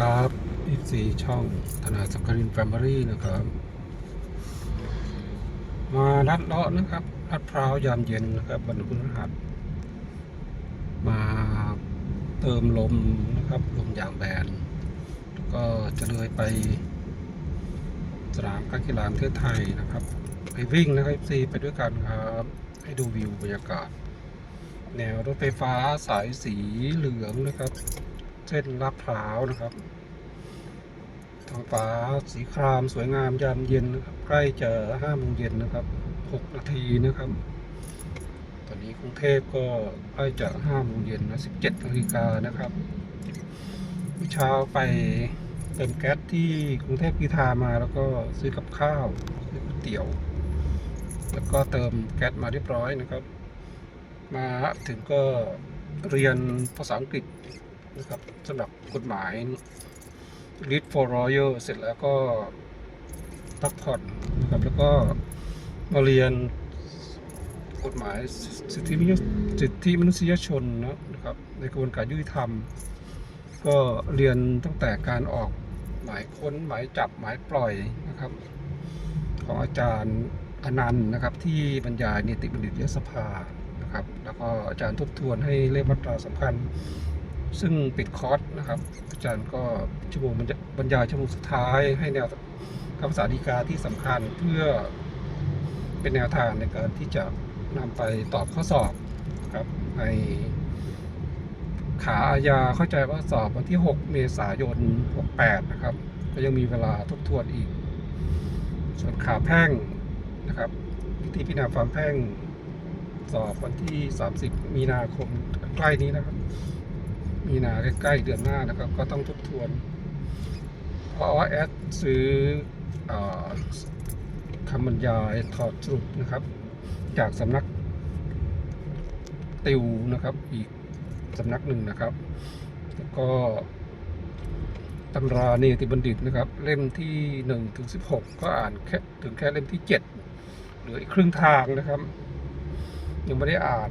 ครับอีช่องธนาสักกรินแฟมิลี่นะครับ มาลัดเลาะนะครับลัดพร้าวยามเย็นนะครับวันพฤหัสมาเติมลมนะครับลมยางแบนแล้วก็จะเลยไปสนามการกีฬาประเทศไทยนะครับ ไปวิ่งนะครับซีไปด้วยกันครับ ให้ดูวิวบรรยากาศ แนวรถไฟฟ้าสายสีเหลืองนะครับ เส้นลาดพร้าวนะครับท้องฟ้าสีครามสวยงามยามเย็นนะครับ ใกล้จะห้าโมงเย็นนะครับหกนาทีนะครับ ตอนนี้กรุงเทพก็ใกล้จะห้าโมงเย็นนะสิบเจ็ดนาฬิกานะครับเมื่อเช้าไปเติมแก๊สที่กรุงเทพกีทามาแล้วก็ซื้อกับข้าวซื้อก๋วยเตี๋ยว แล้วก็เติมแก๊สมาเรียบร้อยนะครับ มาถึงก็เรียนภาษาอังกฤษ นะครับสำหรับกฎหมาย Read for Royal เสร็จแล้วก็พักผ่อนนะครับแล้วก็มาเรียนกฎหมายสิทธิมนุษยสิทธิมนุษยชนนะครับในกระบวนการยุติธรรม ก็เรียนตั้งแต่การออกหมายค้นหมายจับหมายปล่อยนะครับ ของอาจารย์อนันต์นะครับ ที่บรรยายนิติบัณฑิตยสภานะครับ แล้วก็อาจารย์ทบทวนให้เลขมาตราสำคัญ ซึ่งปิดคอร์สนะครับ อาจารย์ก็ชั่วโมงบรรยบรรยายชั่วโมงสุดท้ายให้แนวคำภาษาดีกาที่สำคัญเพื่อเป็นแนวทางในการที่จะนำไปตอบข้อสอบนะครับในขาอาญาเข้าใจว่าสอบวันที่ 6 เมษายน 68 นะครับ ก็ยังมีเวลาทบทวนอีก ส่วนขาแพ่งนะครับพิธีพิจารณาความแพ่งสอบวันที่ 30 มีนาคมใกล้นี้นะครับ มีนาใกล้ๆเดือนหน้านะครับ ก็ต้องทบทวน เพราะว่าแอดซื้ออคำบรรยายถอดสรุปนะครับ จากสำนักติวนะครับ อีกสำนักหนึ่งนะครับแล้วก็ตำราเนติบัณฑิตนะครับ เล่มที่1ถึง16 ก็อ่านแค่ถึงแค่เล่มที่ 7 เหลืออีกครึ่งทางนะครับ ยังไม่ได้อ่าน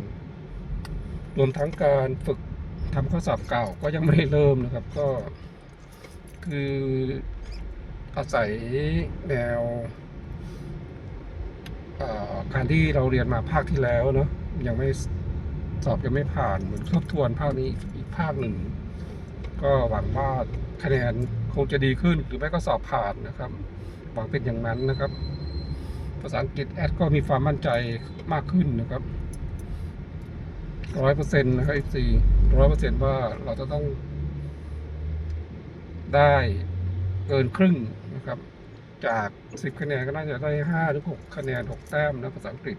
รวมทั้งการฝึก ทำข้อสอบเก่าก็ยังไม่ได้เริ่มนะครับ ก็ คืออาศัยแนวการที่เราเรียนมาภาคที่แล้วเนาะยังไม่สอบยังไม่ผ่านเหมือนทบทวนภาคนี้อีกภาคหนึ่ง ก็หวังว่าคะแนนคงจะดีขึ้นหรือไม่ก็สอบผ่านนะครับหวังเป็นอย่างนั้นนะครับ ภาษาอังกฤษแอดก็มีความมั่นใจมากขึ้นนะครับร้อยเปอร์เซ็นต์นะครับสี่ ร้อยเปอร์เซ็นต์ว่าเราจะต้องได้เกินครึ่งนะครับ จากสิบคะแนนก็น่าจะได้ห้าหรือหกคะแนนหกแต้มนะภาษาอังกฤษ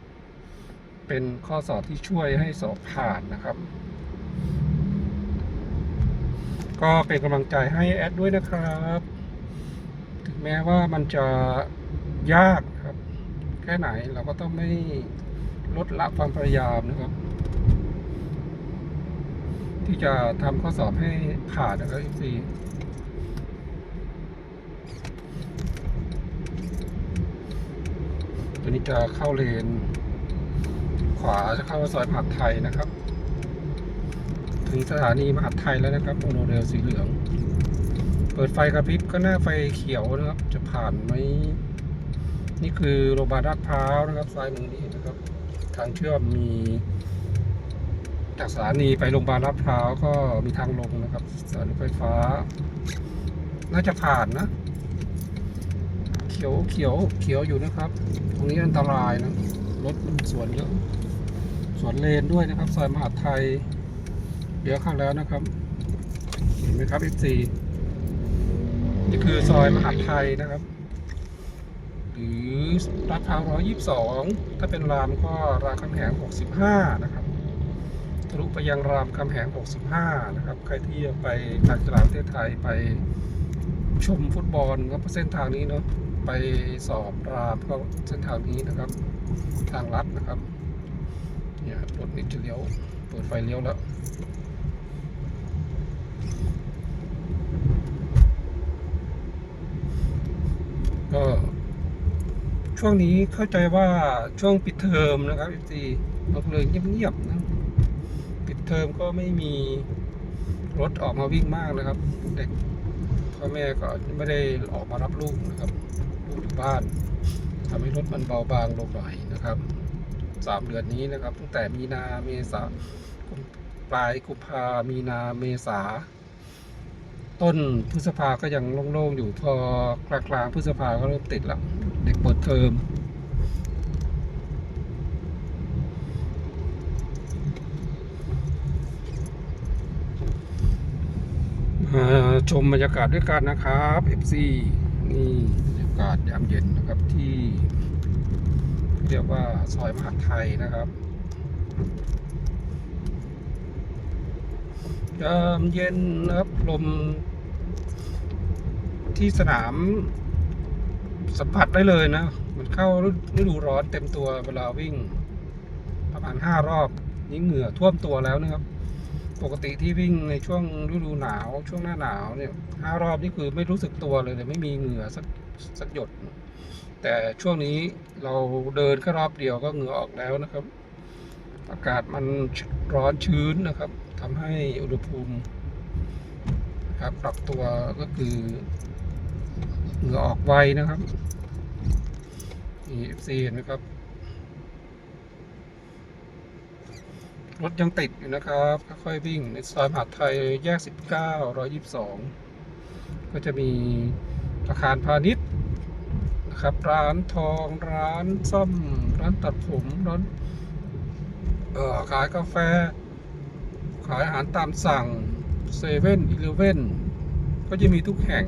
เป็นข้อสอบที่ช่วยให้สอบผ่านนะครับ ก็เป็นกำลังใจให้แอดด้วยนะครับ ถึงแม้ว่ามันจะยากครับ แค่ไหนเราก็ต้องไม่ลดละความพยายามนะครับ ที่จะทำข้อสอบให้ผ่านนะครับ FC ตัวนี้จะเข้าเลน ขวาจะเข้าซอยมหาดไทยนะครับ ถึงสถานีมหาดไทยแล้วนะครับโมโนเรลสีเหลือง เปิดไฟกระพริบก็หน้าไฟเขียวนะครับ จะผ่านไหมนี่คือโรงพยาบาลลาดพร้าวนะครับซ้ายมือนี้นะครับ ทางเชื่อมมี จากสถานีไปโรงพยาบาลลาดพร้าวก็มีทางลงนะครับสถานีไฟฟ้า น่าจะผ่านนะ เขียวเขียวเขียวอยู่นะครับ ตรงนี้อันตรายนะรถมันสวนเยอะสวนเลนด้วยนะครับซอยมหาดไทยเดี๋ยวข้างแล้วนะครับ เห็นไหมครับ F4 นี่คือซอยมหาดไทยนะครับ หรือลาดพร้าว122 ถ้าเป็นรามก็รามคำแหง65 นะครับ ทะลุไปยังรามคำแหง 65 นะครับ ใครที่จะไปทางกีฬาประเทศไทยไปชมฟุตบอลก็เส้นทางนี้เนาะไปสอบรามก็เส้นทางนี้นะครับ ทางลัดนะครับเนี่ยรถนี่จะเลี้ยวเปิดไฟเลี้ยวแล้วก็ช่วงนี้เข้าใจว่าช่วงปิดเทอมนะครับทีเราเลยเงียบๆนะ เทอมก็ไม่มีรถออกมาวิ่งมากนะครับ เด็กพ่อแม่ก็ไม่ได้ออกมารับลูกนะครับลูกอยู่บ้านทำให้รถมันเบาบางลงหน่อยนะครับสามเดือนนี้นะครับ ตั้งแต่มีนาเมษาปลายกุมภามีนาเมษา ต้นพฤษภาก็ยังโล่งๆอยู่พอกลางกลางๆพฤษภาก็เริ่มติดแล้ว เด็กเปิดเทอม มา ชมบรรยากาศด้วยกันนะครับ FC นี่บรรยากาศยามเย็นนะครับที่ เรียกว่าซอยมหาดไทยนะครับยามเย็นนะครับลมที่สนามสัมผัสได้เลยนะ มันเข้าฤดูร้อนเต็มตัวเวลาวิ่ง ประมาณห้ารอบ นี่เหงื่อท่วมตัวแล้วนะครับ ปกติที่วิ่งในช่วงฤดูหนาวช่วงหน้าหนาวเนี่ยห้ารอบนี่คือไม่รู้สึกตัวเลยเลยไม่มีเหงื่อสักสักหยด แต่ช่วงนี้เราเดินแค่รอบเดียวก็เหงื่อออกแล้วนะครับ อากาศมันร้อนชื้นนะครับทำให้อุณหภูมิครับปรับตัวก็คือเหงื่อออกไวนะครับนี่ FC เห็นไหมครับ รถยังติดอยู่นะครับ ค่อยๆวิ่งในซอยมหาไทยแยก 19 122 ก็จะมีอาคารพาณิชย์นะครับ ร้านทองร้านซ่อม ร้านตัดผมร้านเอ่อขายกาแฟ ขายอาหารตามสั่งเซเว่นอีเลเว่นก็จะมีทุกแห่ง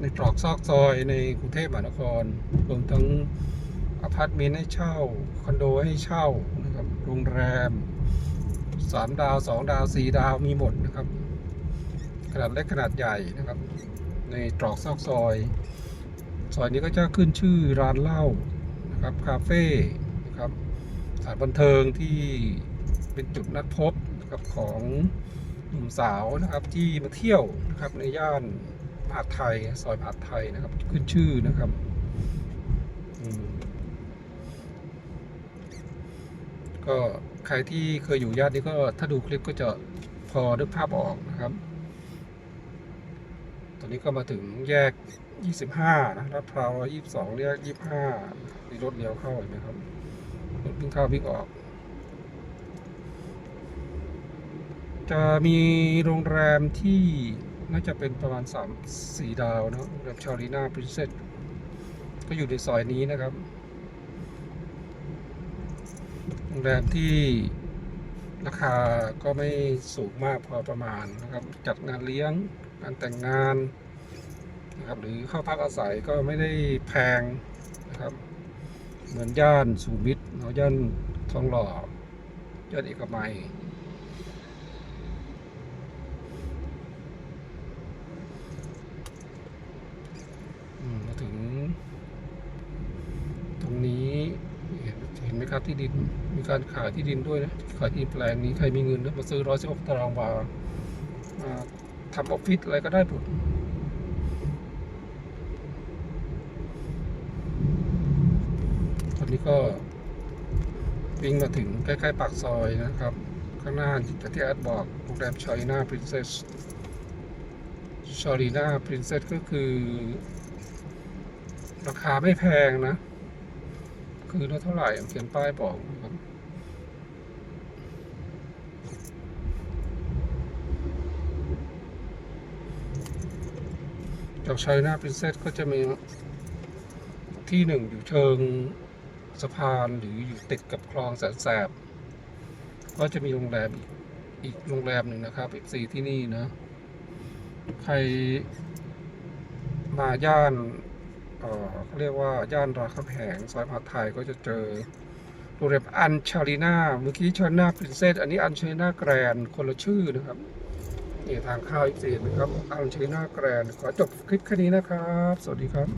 ในตรอกซอกซอยในกรุงเทพมหานครรวมทั้ง อพาร์ตเมนต์ให้เช่า คอนโดให้เช่านะครับโรงแรมสามดาวสองดาวสี่ดาวมีหมดนะครับ ขนาดเล็กขนาดใหญ่นะครับ ในตรอกซอกซอย ซอยนี้ก็จะขึ้นชื่อร้านเหล้านะครับคาเฟ่นะครับสถานบันเทิงที่เป็นจุดนัดพบนะครับของหนุ่มสาวนะครับที่มาเที่ยวนะครับในย่านมหาไทยซอยมหาไทยนะครับขึ้นชื่อนะครับอืม ก็ใครที่เคยอยู่ย่านนี้ก็ถ้าดูคลิปก็จะพอนึกภาพออกนะครับ ตอนนี้ก็มาถึงแยก 25 นะลาดพร้าว22แยก25มีรถเลี้ยวเข้าเห็นไหมครับรถวิ่งเข้าวิ่งออก จะมีโรงแรมที่น่าจะเป็นประมาณ 3 4 ดาวนะโรงแรมชาลีนาพรินเซสก็อยู่ในซอยนี้นะครับ รงแรมที่ราคาก็ไม่สูงมากพอประมาณนะครับ จัดงานเลี้ยงงานแต่งงานนะครับหรือเข้าพักอาศัยก็ไม่ได้แพงนะครับ เหมือนย่านสุขุมวิทเนาะย่านทองหล่อย่านเอกมัยมาถึง ตรงนี้ ไหมครับที่ดิน มีการขายที่ดินด้วยนะ ขายที่แปลงนี้ใครมีเงินนะมาซื้อร้อยสิบหกตารางวามาทำออฟฟิศอะไรก็ได้หมดตอนนี้ก็วิ่งมาถึงใกล้ๆปากซอยนะครับ ข้างหน้าจะที่แอดบอกโรงแรมชาลีนาพรินเซสชาลีนาพรินเซสก็คือ ราคาไม่แพงนะ คือละเท่าไหร่เขียนป้ายบอกครับจากชัยนาพรินเซสก็จะมีที่หนึ่งอยู่เชิงสะพานหรืออยู่ติดกับคลองแสนแสบ ก็จะมีโรงแรมอีกอีกโรงแรมหนึ่งนะครับอีกสี่ที่นี่นะ ใครมาย่าน เขาเรียกว่าย่านรามคำแหงซอยมหาไทยก็จะเจอโรงแรมอันชาลีนาเมื่อกี้ชาลีนาพรินเซสอันนี้อันชาลีนาแกรนคนละชื่อนะครับนี่ทางเข้าอีกสีนะครับอันชาลีนาแกรนขอจบคลิปแค่นี้นะครับ สวัสดีครับ